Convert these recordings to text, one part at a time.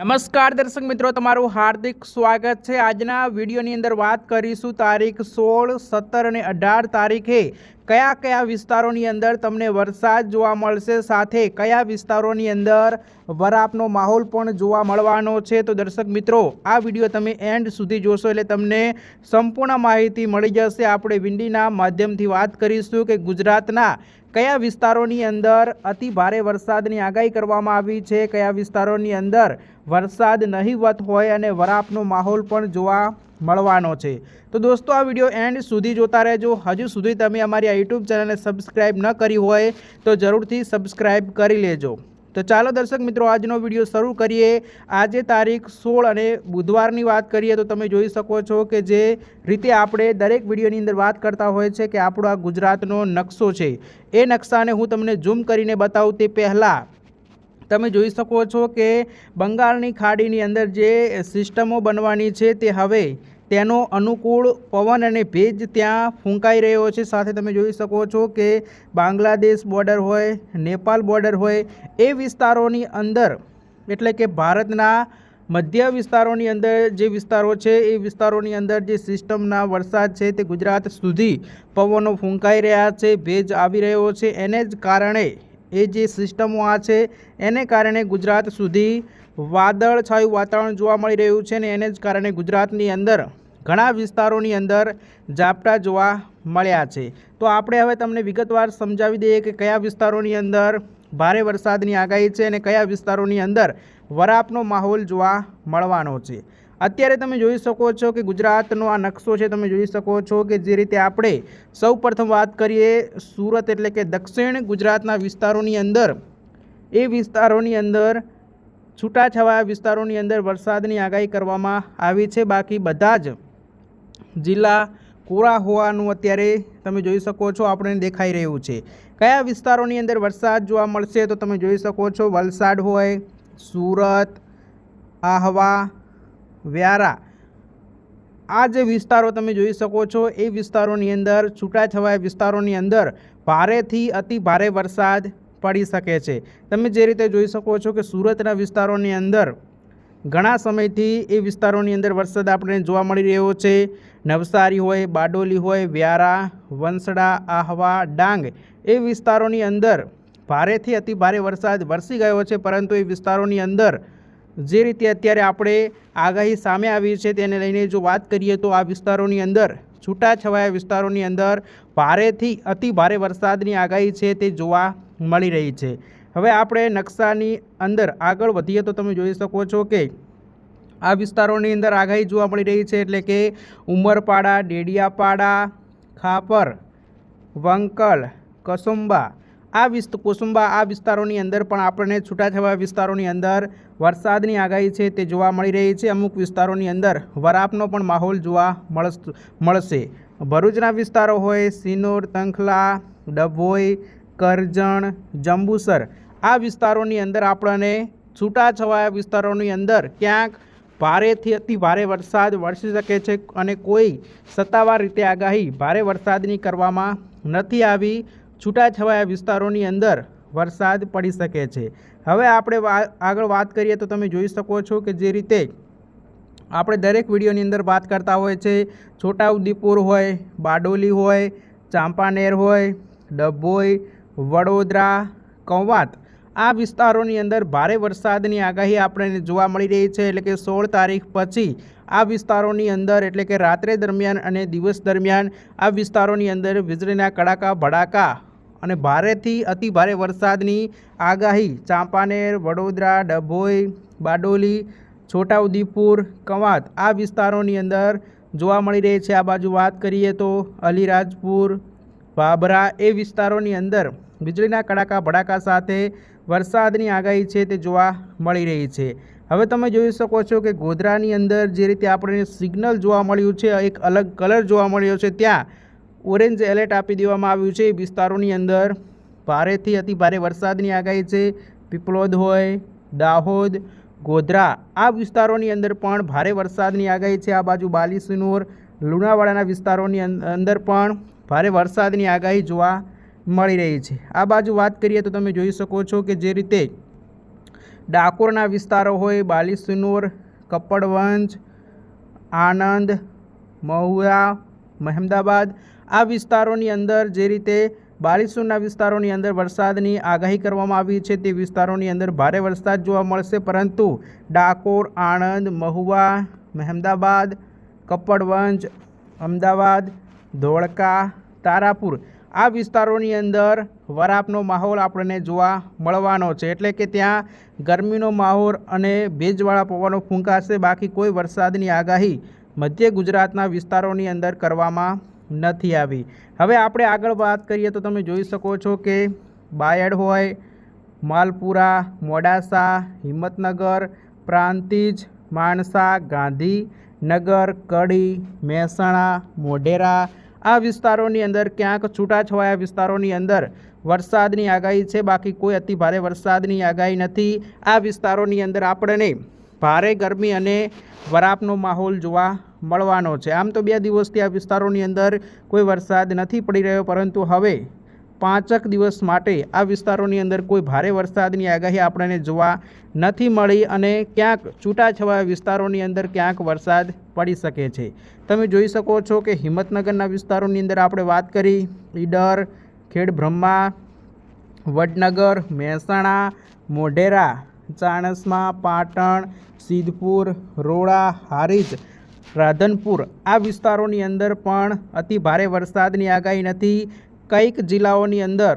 નમસ્કાર દર્શક મિત્રો, તમારું હાર્દિક સ્વાગત છે. આજના વિડીયોની અંદર વાત કરીશું તારીખ સોળ, સત્તર અને અઢાર તારીખે કયા કયા વિસ્તારોની અંદર તમને વરસાદ જોવા મળશે, સાથે કયા વિસ્તારોની અંદર વરાપનો માહોલ પણ જોવા મળવાનો છે. તો દર્શક મિત્રો, આ વીડિયો તમે એન્ડ સુધી જોશો એટલે તમને સંપૂર્ણ માહિતી મળી જશે. આપણે વિંડીના માધ્યમથી વાત કરીશું કે ગુજરાતના કયા વિસ્તારોની અંદર અતિ ભારે વરસાદની આગાહી કરવામાં આવી છે? કયા વિસ્તારોની અંદર વરસાદ નહીવત હોય અને વરાપનો માહોલ પણ જોવા મળવાનો છે? તો દોસ્તો, આ વીડિયો એન્ડ સુધી જોતા રહેજો. હજુ સુધી તમે અમારી આ યુટ્યુબ ચેનલને સબસ્ક્રાઈબ ન કરી હોય તો જરૂરથી સબસ્ક્રાઈબ કરી લેજો. તો ચાલો દર્શક મિત્રો, આજનો વીડિયો શરૂ કરીએ. આજે તારીખ સોળ અને બુધવારની વાત કરીએ તો તમે જોઈ શકો છો કે જે રીતે આપણે દરેક વિડીયોની અંદર વાત કરતા હોય છે કે આપણો આ ગુજરાતનો નકશો છે. એ નકશાને હું તમને ઝૂમ કરીને બતાવું તે પહેલાં તમે જોઈ શકો છો કે બંગાળની ખાડીની અંદર જે સિસ્ટમો બનવાની છે તે હવે તેનો અનુકૂળ પવન અને ભેજ ત્યાં ફૂંકાઈ રહ્યો છે. સાથે તમે જોઈ શકો છો કે બાંગ્લાદેશ બોર્ડર હોય નેપાલ બોર્ડર હોય, એ વિસ્તારોની અંદર, એટલે કે ભારતના મધ્ય વિસ્તારોની અંદર જે વિસ્તારો છે, એ વિસ્તારોની અંદર જે સિસ્ટમના વરસાદ છે તે ગુજરાત સુધી પવનો ફૂંકાઈ રહ્યા છે, ભેજ આવી રહ્યો છે. એને જ કારણે એ જે સિસ્ટમો આ છે, એને કારણે ગુજરાત સુધી વાદળ છાયું વાતાવરણ જોવા મળી રહ્યું છે ને એને જ કારણે ગુજરાતની અંદર ઘણા વિસ્તારોની અંદર ઝાપટા જોવા મળ્યા છે. તો આપણે હવે તમને વિગતવાર સમજાવી દઈએ કે કયા વિસ્તારોની અંદર ભારે વરસાદની આગાહી છે અને કયા વિસ્તારોની અંદર વરાપનો માહોલ જોવા મળવાનો છે. અત્યારે તમે જોઈ શકો છો કે ગુજરાતનો આ નકશો છે, તમે જોઈ શકો છો કે જે રીતે આપણે સૌ વાત કરીએ, સુરત એટલે કે દક્ષિણ ગુજરાતના વિસ્તારોની અંદર, એ વિસ્તારોની અંદર, છૂટાછવાયા વિસ્તારોની અંદર વરસાદની આગાહી કરવામાં આવી છે. બાકી બધા જ જિલ્લા કોરા હોવાનું અત્યારે તમે જોઈ શકો છો, આપણને દેખાઈ રહ્યું છે. કયા વિસ્તારોની અંદર વરસાદ જોવા મળશે તો તમે જોઈ શકો છો, વલસાડ હોય, સુરત, આહવા, વ્યારા. આ જે વિસ્તારો તમે જોઈ શકો છો, એ વિસ્તારોની અંદર, છૂટાછવાયા વિસ્તારોની અંદર ભારેથી અતિ ભારે વરસાદ પડી શકે છે. તમે જે રીતે જોઈ શકો છો કે સુરતના વિસ્તારોની અંદર ઘણા સમયથી એ વિસ્તારોની અંદર વરસાદ આપણે જોવા મળી રહ્યો છે. નવસારી હોય, બારડોલી હોય, વ્યારા, વંસડા, આહવા, ડાંગ એ વિસ્તારોની અંદર ભારેથી અતિ ભારે વરસાદ વરસી ગયો છે. પરંતુ એ વિસ્તારોની અંદર જે રીતે અત્યારે આપણે આગાહી સામે આવી છે તેને લઈને જો વાત કરીએ તો આ વિસ્તારોની અંદર, છૂટાછવાયા વિસ્તારોની અંદર ભારેથી અતિ ભારે વરસાદની આગાહી છે તે જોવા મળી રહી છે. હવે આપણે નકશાની અંદર આગળ વધીએ તો તમે જોઈ શકો છો કે આ વિસ્તારોની અંદર આગાહી જોવા મળી રહી છે એટલે કે ઉમરપાડા, ડેડિયાપાડા, ખાપર, વંકલ, કસુંબા, આ વિસ્ત, કુસુંબા આ વિસ્તારોની અંદર પણ આપણને છૂટાછવાયા વિસ્તારોની અંદર વરસાદની આગાહી છે તે જોવા મળી રહી છે. અમુક વિસ્તારોની અંદર વરાપનો પણ માહોલ જોવા મળશે. ભરૂચના વિસ્તારો હોય, સિનોર, તંખલા, ડભોઈ, કરજણ, જંબુસર આ વિસ્તારોની અંદર આપણને છૂટાછવાયા વિસ્તારોની અંદર ક્યાંક ભારેથી અતિ ભારે વરસાદ વરસી શકે છે અને કોઈ સત્તાવાર રીતે આગાહી ભારે વરસાદની કરવામાં નથી આવી. છૂટાછવાયા વિસ્તારોની અંદર વરસાદ પડી શકે છે. હવે આપણે આગળ વાત કરીએ તો તમે જોઈ શકો છો કે જે રીતે આપણે દરેક વિડીયોની અંદર વાત કરતા હોય છે. છોટાઉદેપુર હોય, બારડોલી હોય, ચાંપાનેર હોય, ડભોઈ, વડોદરા, કવાંત આ વિસ્તારોની અંદર ભારે વરસાદની આગાહી આપણને જોવા મળી રહી છે. એટલે કે સોળ તારીખ પછી આ વિસ્તારોની અંદર, એટલે કે રાત્રે દરમિયાન અને દિવસ દરમિયાન, આ વિસ્તારોની અંદર વીજળીના કડાકા, ભડાકા અને ભારેથી અતિ ભારે વરસાદની આગાહી ચાંપાનેર, વડોદરા, ડભોઈ, બારડોલી, છોટાઉદેપુર, કવાંત આ વિસ્તારોની અંદર જોવા મળી રહી છે. આ બાજુ વાત કરીએ તો અલીરાજપુર ભાભરા એ વિસ્તારોની અંદર વીજળીના કડાકા, ભડાકા સાથે વરસાદની આગાહી છે તે જોવા મળી રહી છે. હવે તમે જોઈ શકો છો કે ગોધરાની અંદર જે રીતે આપણને સિગ્નલ જોવા મળ્યું છે, એક અલગ કલર જોવા મળ્યો છે, ત્યાં ઓરેન્જ એલર્ટ આપી દેવામાં આવ્યું છે. વિસ્તારોની અંદર ભારેથી અતિ ભારે વરસાદની આગાહી છે. પીપલોદ હોય, દાહોદ, ગોધરા, આ વિસ્તારોની અંદર પણ ભારે વરસાદની આગાહી છે. આ બાજુ બાલીસિનોર લુણાવાડાના વિસ્તારોની અંદર પણ ભારે વરસાદની આગાહી જોવા મળી રહી છે. આ બાજુ વાત કરીએ તો તમે જોઈ શકો છો કે જે રીતે ડાકોરના વિસ્તારો હોય, બાલીસિનોર કપડવંજ આણંદ, મહુવા, મહેમદાબાદ, આ વિસ્તારોની અંદર જે રીતે બાલીસુરના વિસ્તારોની અંદર વરસાદની આગાહી કરવામાં આવી છે, તે વિસ્તારોની અંદર ભારે વરસાદ જોવા મળશે. પરંતુ ડાકોર, આણંદ, મહુવા, મહેમદાબાદ કપડવંજ અમદાવાદ, ધોળકા, તારાપુર આ વિસ્તારોની અંદર વરાપનો માહોલ આપણને જોવા મળવાનો છે. એટલે કે ત્યાં ગરમીનો માહોલ અને ભેજવાળા પવનો ફૂંકાશે. બાકી કોઈ વરસાદની આગાહી મધ્ય ગુજરાતના વિસ્તારોની અંદર કરવામાં નથી આવી. હવે આપણે આગળ વાત કરીએ તો તમે જોઈ શકો છો કે બાયડ હોય, માલપુરા, મોડાસા, હિંમતનગર, પ્રાંતિજ, માણસા, ગાંધીનગર, કડી, મહેસાણા, મોઢેરા આ વિસ્તારોની અંદર ક્યાંક છૂટાછવાયા વિસ્તારોની અંદર વરસાદની આગાહી છે. બાકી કોઈ અતિ ભારે વરસાદની આગાહી નથી. આ વિસ્તારોની અંદર આપણને ભારે ગરમી અને વરાપનો માહોલ જોવા મળવાનો છે. આમ તો બે દિવસથી આ વિસ્તારોની અંદર કોઈ વરસાદ નથી પડી રહ્યો, પરંતુ હવે પાંચક દિવસ માટે આ વિસ્તારોની અંદર કોઈ ભારે વરસાદની આગાહી આપણને જોવા નથી મળી અને ક્યાંક છૂટાછવાયા વિસ્તારોની અંદર ક્યાંક વરસાદ પડી શકે છે. તમે જોઈ શકો છો કે હિંમતનગરના વિસ્તારોની અંદર આપણે વાત કરી. ઈડર, ખેડબ્રહ્મા, વડનગર, મહેસાણા, મોઢેરા, ચાણસમા, પાટણ, સિદ્ધપુર, રોડા, હારીજ, રાધનપુર આ વિસ્તારોની અંદર પણ અતિ ભારે વરસાદની આગાહી નથી. કંઈક જિલ્લાઓની અંદર,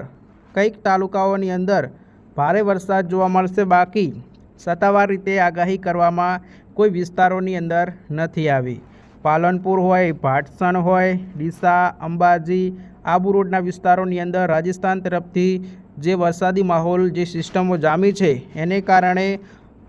કંઈક તાલુકાઓની અંદર ભારે વરસાદ જોવા મળશે. બાકી સત્તાવાર રીતે આગાહી કરવામાં કોઈ વિસ્તારોની અંદર નથી આવી. પાલનપુર હોય, ભાટસણ હોય, ડીસા, અંબાજી, આબુ રોડના વિસ્તારોની અંદર રાજસ્થાન તરફથી જે વરસાદી માહોલ, જે સિસ્ટમો જામી છે, એને કારણે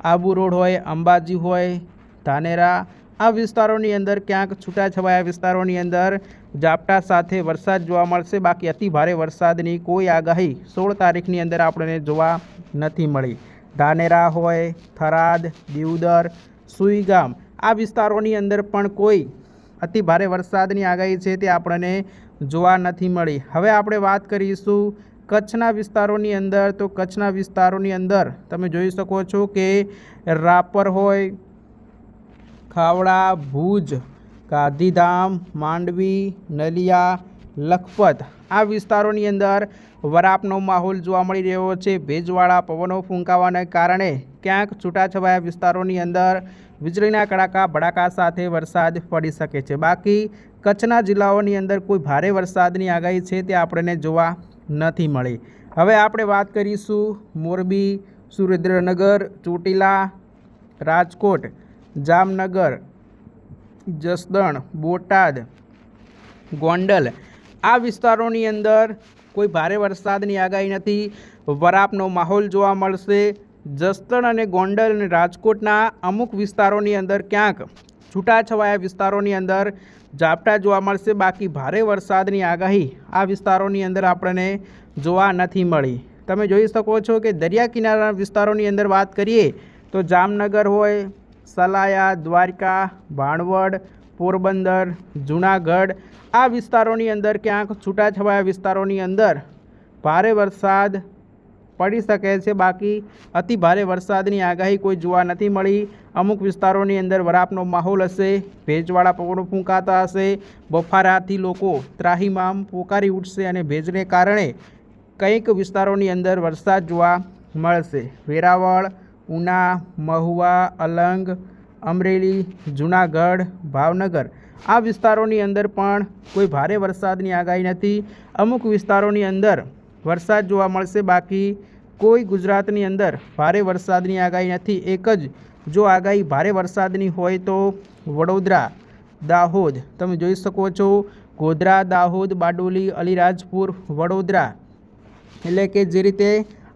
આબુ રોડ હોય, અંબાજી હોય, ધાનેરા આ વિસ્તારોની અંદર ક્યાંક છૂટાછવાયા વિસ્તારોની અંદર ઝાપટા સાથે વરસાદ જોવા મળશે. બાકી અતિ ભારે વરસાદની કોઈ આગાહી સોળ તારીખની અંદર આપણને જોવા નથી મળી. ધાનેરા હોય, થરાદ, દીવદર સુઈગામ આ વિસ્તારોની અંદર પણ કોઈ અતિ ભારે વરસાદની આગાહી છે તે આપણને જોવા નથી મળી. હવે આપણે વાત કરીશું કચ્છના વિસ્તારોની અંદર. તો કચ્છના વિસ્તારોની અંદર તમે જોઈ શકો છો કે રાપર હોય ખાવડા, ભુજ, ગાંધીધામ, માંડવી, નલિયા, લખપત આ વિસ્તારોની અંદર વરાપનો માહોલ જોવા મળી રહ્યો છે. ભેજવાળા પવનો ફૂંકાવાને કારણે ક્યાંક છૂટાછવાયા વિસ્તારોની અંદર વીજળીના કડાકા, ભડાકા સાથે વરસાદ પડી શકે છે. બાકી કચ્છના જિલ્લાઓની અંદર કોઈ ભારે વરસાદની આગાહી છે તે આપણને જોવા નથી મળી. હવે આપણે વાત કરીશું મોરબી, સુરેન્દ્રનગર, ચોટીલા, રાજકોટ જામનગર, જસદણ, બોટાદ, ગોંડલ. આ વિસ્તારોની અંદર કોઈ ભારે વરસાદની આગાહી નથી. વરાપનો માહોલ જોવા મળશે. જસદણ અને ગોંડલ અને રાજકોટના અમુક વિસ્તારોની અંદર ક્યાંક છૂટાછવાયા વિસ્તારોની અંદર ઝાપટા જોવા મળશે. બાકી ભારે વરસાદની આગાહી આ વિસ્તારોની અંદર આપણને જોવા નથી મળી. તમે જોઈ શકો છો કે દરિયા કિનારાના વિસ્તારોની અંદર વાત કરીએ તો જામનગર હોય સલાયા, દ્વારકા, ભાણવડ, પોરબંદર, જૂનાગઢ આ વિસ્તારોની અંદર ક્યાંક છૂટાછવાયા વિસ્તારોની અંદર ભારે વરસાદ પડી શકે છે. બાકી અતિ ભારે વરસાદની આગાહી કોઈ જોવા નથી મળી. અમુક વિસ્તારોની અંદર વરાપનો માહોલ હશે, ભેજવાળા પવનો ફૂંકાતા હશે, બફારાથી લોકો ત્રાહીમામ પોકારી ઉઠશે અને ભેજને કારણે કંઈક વિસ્તારોની અંદર વરસાદ જોવા મળશે. વેરાવળ ઉના, મહુવા, અલંગ, અમરેલી, જૂનાગઢ, ભાવનગર. આ વિસ્તારોની અંદર પણ કોઈ ભારે વરસાદની આગાહી નથી. અમુક વિસ્તારોની અંદર વરસાદ જોવા મળશે. બાકી કોઈ ગુજરાતની અંદર ભારે વરસાદની આગાહી નથી. એક જ જો આગાહી ભારે વરસાદની હોય તો વડોદરા, દાહોદ. તમે જોઈ શકો છો ગોધરા, દાહોદ, બારડોલી, અલીરાજપુર, વડોદરા. એટલે કે જે રીતે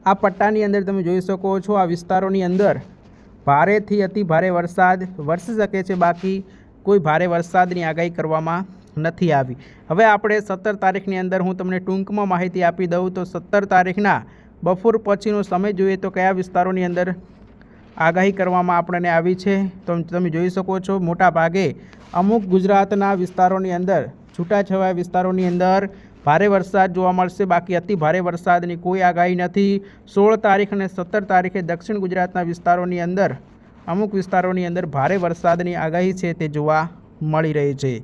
આ પટ્ટાની અંદર તમે જોઈ શકો છો, આ વિસ્તારોની અંદર ભારેથી અતિ ભારે વરસાદ વરસી શકે છે. બાકી કોઈ ભારે વરસાદની આગાહી કરવામાં નથી આવી. હવે આપણે સત્તર તારીખની અંદર હું તમને ટૂંકમાં માહિતી આપી દઉં તો સત્તર તારીખના બપોર પછીનો સમય જોઈએ તો કયા વિસ્તારોની અંદર આગાહી કરવામાં આપણને આવી છે. તો તમે જોઈ શકો છો મોટા ભાગે અમુક ગુજરાતના વિસ્તારોની અંદર, છૂટાછવાયા વિસ્તારોની અંદર ભારે વરસાદ જોવા મળશે. બાકી અતિ ભારે વરસાદની કોઈ આગાહી નથી. સોળ તારીખ અને સત્તર તારીખે દક્ષિણ ગુજરાતના વિસ્તારોની અંદર, અમુક વિસ્તારોની અંદર ભારે વરસાદની આગાહી છે તે જોવા મળી રહી છે.